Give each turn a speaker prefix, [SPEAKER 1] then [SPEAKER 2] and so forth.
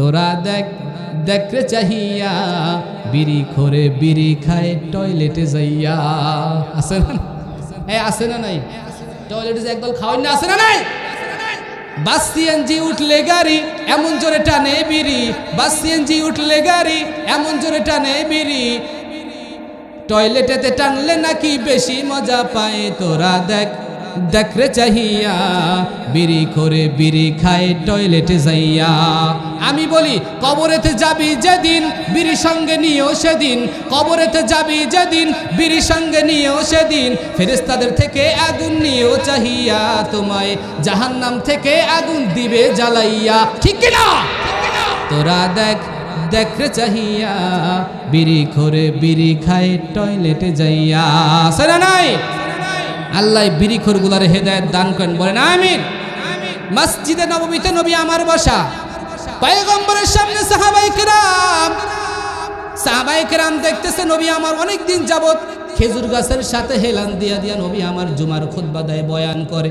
[SPEAKER 1] তোরা দেখ, দেখরে চাহিয়া, বিড়ি খোরে বিড়ি খায়, টয়লেটে যাইয়া। আছে না? হ্যাঁ আছে না নাই? টয়লেটে যে একদল খাওয়াই না, আছে না নাই? বাস সিএনজি উঠলে গাড়ি, এমন জোরে টানে বিড়ি। বাস সিএনজি উঠলে গাড়ি, এমন জোরে টানে বিড়ি। টয়লেটেতে টানলে নাকি বেশি মজা পায়, তোরা দেখ। দেখরে চাহিয়া, বিড়ি করে বিড়ি খায়, টয়লেটে যাইয়া। আমি বলি, কবরেতে যাবি যেদিন বিড়ি সঙ্গে নিয়েও সেদিন। কবরেতে যাবি যেদিন বিড়ি সঙ্গে নিয়েও সেদিন। ফেরেস্তাদের থেকে আগুন নিয়েও চাহিয়া, তোমায় জাহান্নাম থেকে আগুন দিবে জ্বালাইয়া। ঠিক কিনা তোরা দেখ, দেখরে চাহিয়া, বিড়ি করে বিড়ি খায়, টয়লেটে যাইয়া। সেনা নাই? আল্লাহ বিরিখরগুলার হেদায়ত দান করেন, বলেন, আমিন। মসজিদে নবমীতে নবী আমার বসা। পয়গম্বরের সামনে সাহাবাই কেরাম। সাহাবাই দেখতেছে নবী আমার অনেক দিন যাবত খেজুর গাছের সাথে হেলান দিয়া দিয়া নবী আমার জুমার খুতবা দেয় বয়ান করে।